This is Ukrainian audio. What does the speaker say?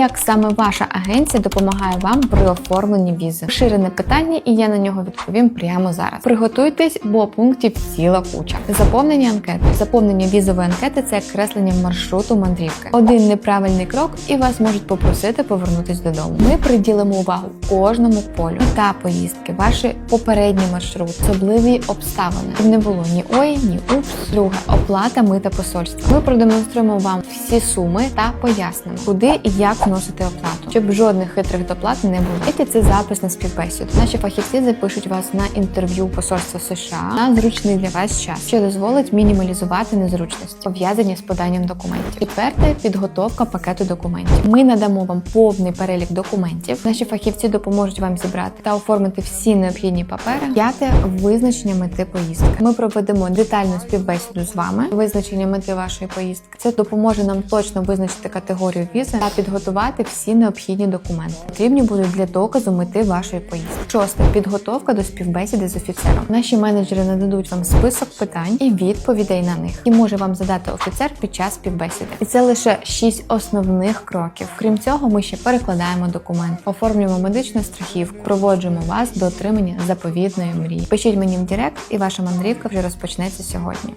як саме ваша агенція допомагає вам при оформленні візи? Поширене питання, і я на нього відповім прямо зараз. Приготуйтесь, бо пунктів ціла куча. Заповнення анкети. Заповнення візової анкети це креслення маршруту мандрівки. Один неправильний крок, і вас можуть попросити повернутись додому. Ми приділимо увагу кожному полю та поїздки, ваші попередні маршрути, особливі обставини. Щоб не було ні ой, ні упс. Друге оплата мита посольства. Ми продемонструємо вам всі суми та пояснимо, куди і як вносити оплату, щоб жодних хитрих доплат не було. Третє – це запис на співбесіду. Наші фахівці запишуть вас на інтерв'ю посольства США на зручний для вас час, що дозволить мінімалізувати незручності, пов'язані з поданням документів. Четверте підготовка пакету документів. Ми надамо вам повний перелік документів. Наші фахівці допоможуть вам зібрати та оформити всі необхідні папери. П'яте визначення мети поїздки. Ми проведемо детальну співбесіду з вами. Визначення мети вашої поїздки. Це допоможе нам точно визначити категорію візи та підготувати всі необхідні документи. Потрібні будуть для доказу мети вашої поїздки. Шосте підготовка до співбесіди з офіцером. Наші менеджери нададуть вам список питань і відповідей на них, і може вам задати офіцер під час співбесіди. І це лише шість основних кроків. Крім цього, ми ще перекладаємо документ, оформлюємо медичну страхівку, проводжуємо вас до отримання заповітної мрії. Пишіть мені в Директ, і ваша мандрівка вже розпочнеться сьогодні.